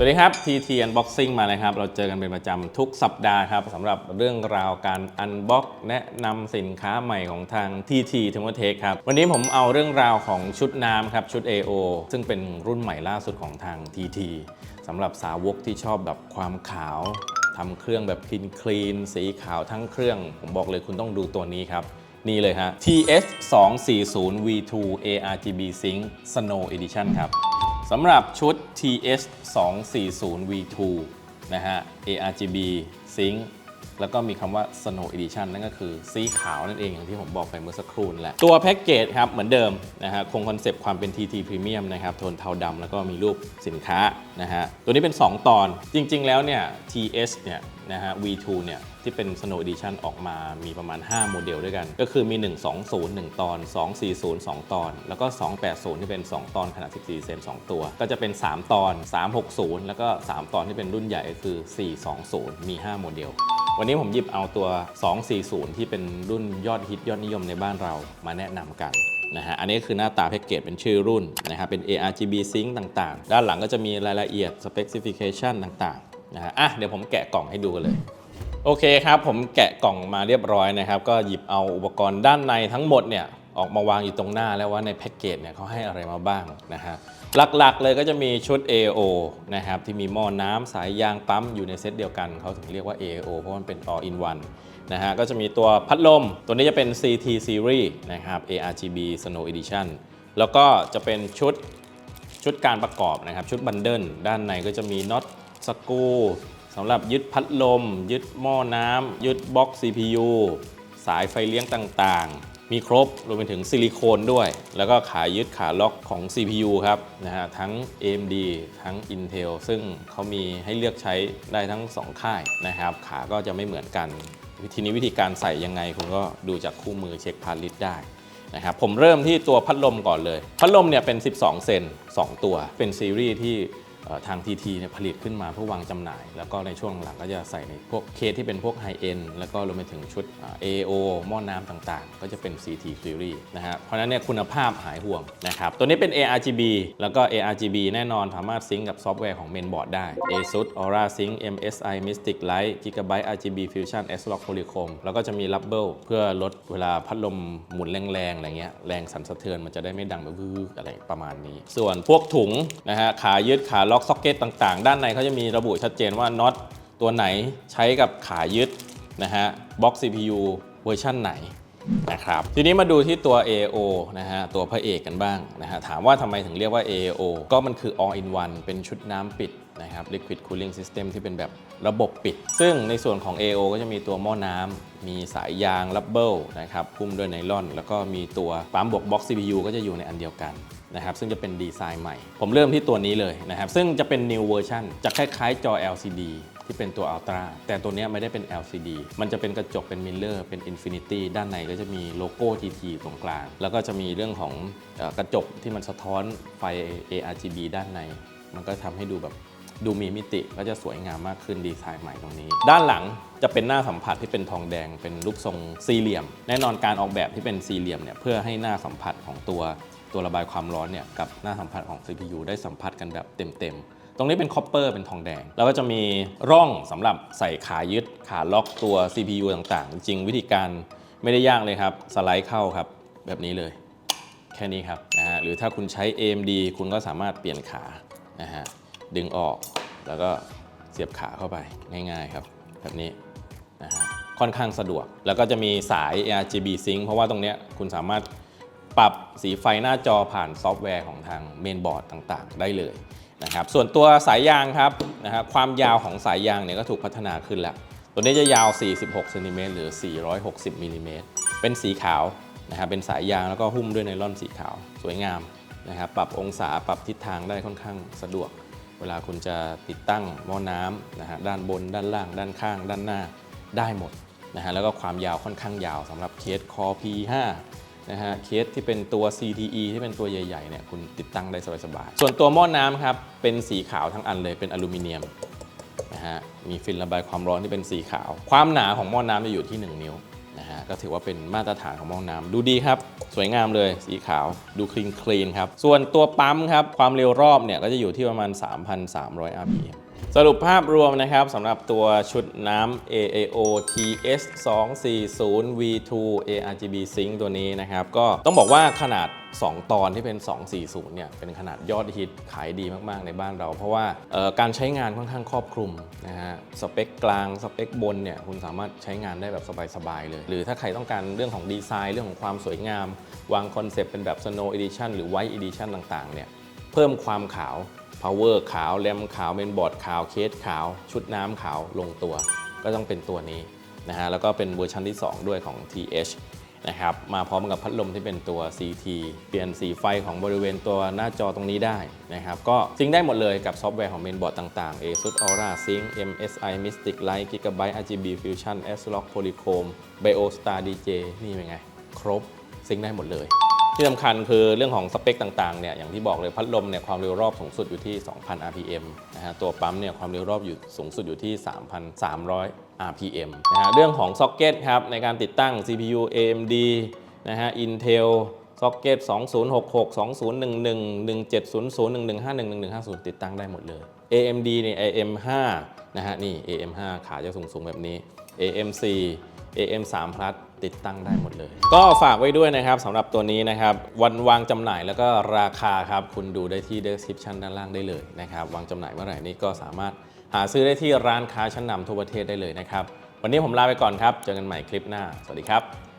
สวัสดีครับ TT Unboxing มาเลยครับ เราเจอกันเป็นประจำทุกสัปดาห์ครับสำหรับเรื่องราวการ Unbox แนะนำสินค้าใหม่ของทาง TT t h e r m o t e c h ครับ วันนี้ผมเอาเรื่องราวของชุดน้ำครับ ชุด AO ซึ่งเป็นรุ่นใหม่ล่าสุดของทาง TT สำหรับสาวกที่ชอบแบบความขาวทำเครื่องแบบคลีนคลีนสีขาวทั้งเครื่อง ผมบอกเลยคุณต้องดูตัวนี้ครับนี่เลยฮะ TS 2 4 0 V2 ARGB Sync Snow Edition ครับ สำหรับชุด TS 2 4 0 V2 นะฮะ ARGB Sync แล้วก็มีคำว่า Snow Edition นั่นก็คือสีขาวนั่นเองอย่างที่ผมบอกไปเมื่อสักครู่นั่นแหละ ตัวแพ็กเกจครับเหมือนเดิมนะฮะคงคอนเซปต์ความเป็น TT Premium นะครับโทนเทาดำแล้วก็มีรูปสินค้านะฮะตัวนี้เป็น 2 ตอนจริง ๆ แล้วเนี่ย TS เนี่ยนะฮะ V2 เนี่ยที่เป็น Snow Edition ออกมามีประมาณ 5 โมเดลด้วยกัน ก็คือมี 120 1 ตอน 240 2 ตอน แล้วก็ 280 ที่เป็น 2 ตอนขนาด 14 เซน 2 ตัว ก็จะเป็น 3 ตอน 360 แล้วก็ 3 ตอนที่เป็นรุ่นใหญ่ก็คือ 420 มี 5 โมเดล วันนี้ผมหยิบเอาตัว 240 ที่เป็นรุ่นยอดฮิตยอดนิยมในบ้านเรามาแนะนำกันนะฮะ อันนี้คือหน้าตาแพ็กเกจเป็นชื่อรุ่นนะครับ เป็น ARGB Sync ต่างๆ ด้านหลังก็จะมีรายละเอียด specification ต่างๆ นะฮะ อะ เดี๋ยวผมแกะกล่องให้ดูกันเลย โอเคครับ ผมแกะกล่องมาเรียบร้อยนะครับ ก็หยิบเอาอุปกรณ์ด้านในทั้งหมดเนี่ย ออกมาวางอยู่ตรงหน้าแล้วว่าในแพ็กเกจเนี่ยเขาให้อะไรมาบ้างนะฮะหลักๆเลยก็จะมีชุด AO นะครับที่มีหม้อน้ำสายยางปั๊มอยู่ในเซตเดียวกันเขาถึงเรียกว่า AO เพราะมันเป็น all in one นะฮะก็จะมีตัวพัดลม ตัวนี้จะเป็น CT Series นะครับ ARGB Snow Edition แล้วก็จะเป็นชุดชุดการประกอบนะครับ ชุดบันเดิลด้านในก็จะมีน็อตสกูสำหรับยึดพัดลม ยึดหม้อน้ำยึดบล็อก CPU สายไฟเลี้ยงต่างๆ มีครบรวมไปถึงซิลิโคนด้วย แล้วก็ขายึดขาล็อกของ CPU ครับนะฮะทั้ง AMD ทั้ง Intel ซึ่งเขามีให้เลือกใช้ได้ทั้ง 2 ค่ายนะครับ ขาก็จะไม่เหมือนกัน ทีนี้วิธีการใส่ยังไงคุณก็ดูจากคู่มือเช็คพาร์ลิสได้นะครับผมเริ่มที่ตัวพัดลมก่อนเลย พัดลมเนี่ยเป็น 12 เซน2 ตัวเป็นซีรีส์ที่ ทาง TT เนี่ยผลิตขึ้นมาเพื่อวางจำหน่าย แล้วก็ในช่วงหลังก็จะใส่ในพวกเคสที่เป็นพวกไฮเอ็นแล้วก็รวมไปถึงชุดอ่า AO หม้อน้ำต่างๆ ก็จะเป็น CT Series นะฮะเพราะนั้นเนี่ยคุณภาพหายห่วงนะครับตัวนี้เป็น ARGB แล้วก็ ARGB แน่นอนสามารถซิงก์กับซอฟต์แวร์ของ Mainboard ได้ ASUS Aura Sync MSI Mystic Light Gigabyte RGB Fusion S-Log Polychrome แล้วก็จะมี Rubber เพื่อลดเวลาพัดลมหมุนแรงๆอะไรเงี้ยแรงสั่นสะเทือนมันจะได้ไม่ดังแบบวืออะไรประมาณนี้ ส่วนพวกถุงนะฮะขายึดขาล็อกซ็อกเก็ตต่างๆ ด้านในเขาจะมีระบุชัดเจนว่าน็อตตัวไหนใช้กับขายึดนะฮะบล็อก CPU เวอร์ชั่นไหนนะครับทีนี้มาดูที่ตัว AO นะฮะตัวพระเอกกันบ้างนะฮะถามว่าทำไมถึงเรียกว่า AO ก็มันคือ all in one เป็นชุดน้ำปิดนะครับ liquid cooling system ที่เป็นแบบระบบปิด ซึ่งในส่วนของ AO ก็จะมีตัวหม้อน้ำมีสายยางรับเบิลนะครับหุ้มด้วยไนลอน แล้วก็มีตัวปั๊มบวกบ็อก CPU ก็จะอยู่ในอันเดียวกัน นะครับซึ่งจะเป็นดีไซน์ใหม่ ผมเริ่มที่ตัวนี้เลยนะครับ ซึ่งจะเป็น new version จะคล้ายๆจอ LCD ที่เป็นตัว Ultra แต่ตัวนี้ไม่ได้เป็น LCD มันจะเป็นกระจกเป็นมิลเลอร์เป็น Infinity ด้านในก็จะมีโลโก้ TT ตรงกลาง แล้วก็จะมีเรื่องของกระจกที่มันสะท้อนไฟ ARGB ด้านใน มันก็ทำให้ดูแบบดูมีมิติก็จะสวยงามมากขึ้นดีไซน์ใหม่ตรงนี้ ด้านหลังจะเป็นหน้าสัมผัสที่เป็นทองแดง เป็นรูปทรงสี่เหลี่ยม แน่นอนการออกแบบที่เป็นสี่เหลี่ยมเนี่ยเพื่อให้หน้าสัมผัสของตัว ตัวระบายความร้อนเนี่ยกับหน้าสัมผัสของ CPU ได้สัมผัสกันแบบเต็มๆ ตรงนี้เป็นคอปเปอร์เป็นทองแดง แล้วก็จะมีร่องสำหรับใส่ขายึดขาล็อกตัว CPU ต่างๆ จริงวิธีการไม่ได้ยากเลยครับ สไลด์เข้าครับ แบบนี้เลย แค่นี้ครับนะฮะหรือถ้าคุณใช้ AMD คุณก็สามารถเปลี่ยนขานะฮะดึงออกแล้วก็เสียบขาเข้าไปง่าย ๆครับ แบบนี้นะฮะค่อนข้างสะดวก แล้วก็จะมีสาย RGB Sync เพราะว่าตรงเนี้ยคุณสามารถ ปรับสีไฟหน้าจอผ่านซอฟต์แวร์ของทางเมนบอร์ดต่างๆ ได้เลยนะครับส่วนตัวสายยางครับนะฮะความยาวของสายยางเนี่ยก็ถูกพัฒนาขึ้นแล้ว ตัวนี้จะยาว 46เซนติเมตรหรือ 460มิลลิเมตรเป็นสีขาวนะครับเป็นสายยางแล้วก็หุ้มด้วยไนล่อนสีขาวสวยงามนะครับปรับองศาปรับทิศทางได้ค่อนข้างสะดวก เวลาคุณจะติดตั้งหม้อน้ำนะฮะด้านบน ด้านล่าง ด้านข้าง ด้านหน้าได้หมดนะฮะแล้วก็ความยาวค่อนข้างยาวสำหรับเคสคอ P5 นะฮะเคสที่เป็นตัว CTE ที่เป็นตัวใหญ่ๆเนี่ยคุณติดตั้งได้สบายๆส่วนตัวหม้อน้ำครับเป็นสีขาวทั้งอันเลยเป็นอลูมิเนียมนะฮะมีฟินระบายความร้อนที่เป็นสีขาว ความหนาของหม้อน้ำจะอยู่ที่ 1 นิ้วนะฮะฮะ ก็ถือว่าเป็นมาตรฐานของห้อน้ำดูดีครับ สวยงามเลยสีขาวดูคลีนคลีนครับ ส่วนตัวปั๊มครับ ความเร็วรอบเนี่ยก็จะอยู่ที่ประมาณ 3,300 rpm สรุปภาพรวมนะครับสำหรับตัวชุดน้ำ AAO TS 240 V2 ARGB Sync ตัวนี้นะครับ ก็ต้องบอกว่าขนาด 2 ตอนที่เป็น 240 เนี่ย เป็นขนาดยอดฮิตขายดีมากๆในบ้านเรา เพราะว่าการใช้งานค่อนข้างครอบคลุมนะฮะสเปคกลาง สเปคบนเนี่ย คุณสามารถใช้งานได้แบบสบาย ๆ เลย หรือถ้าใครต้องการเรื่องของดีไซน์เรื่องของความสวยงาม วางคอนเซปต์เป็นแบบ Snow Edition หรือ White Edition ต่างๆเนี่ยเพิ่มความขาว power ขาวแรมขาวเมนบอร์ดขาวเคสขาว ชุดน้ำขาวลงตัว ก็ต้องเป็นตัวนี้นะฮะแล้วก็เป็นเวอร์ชันที่ 2 ด้วยของ TH นะครับมาพร้อมกับพัดลมที่เป็นตัว CT เปลี่ยนสีไฟของบริเวณตัวหน้าจอตรงนี้ได้นะครับก็ซิงได้หมดเลยกับซอฟต์แวร์ของเมนบอร์ดต่างๆ ASUS Aura Sync MSI Mystic Light Gigabyte RGB Fusion S-Log Polychrome BioStar DJ นี่เป็นไง ครบซิงได้หมดเลยที่สำคัญคือเรื่องของสเปคต่างๆเนี่ยอย่างที่บอกเลยพัดลมเนี่ยความเร็วรอบสูงสุดอยู่ที่ 2,000 rpm นะฮะตัวปั๊มเนี่ยความเร็วรอบอยู่สูงสุดอยู่ที่ 3,300 rpm นะฮะเรื่องของซ็อกเก็ตครับในการติดตั้ง CPU AMD นะฮะ Intel ซ็อกเก็ต2066 2011 1700 1151 1150 ติดตั้งได้หมดเลย AMD เนี่ย AM5 นะฮะนี่ AM5 ขาจะสูงๆ แบบนี้ AM4 AM3 Plus ติดตั้งได้หมดเลย ก็ฝากไว้ด้วยนะครับสำหรับตัวนี้นะครับ วันวางจำหน่ายแล้วก็ราคาครับ คุณดูได้ที่ description ด้านล่างได้เลยนะครับ วางจำหน่ายเมื่อไหร่นี่ก็สามารถ หาซื้อได้ที่ร้านค้าชั้นนำทั่วประเทศได้เลยนะครับ วันนี้ผมลาไปก่อนครับ เจอกันใหม่คลิปหน้า สวัสดีครับ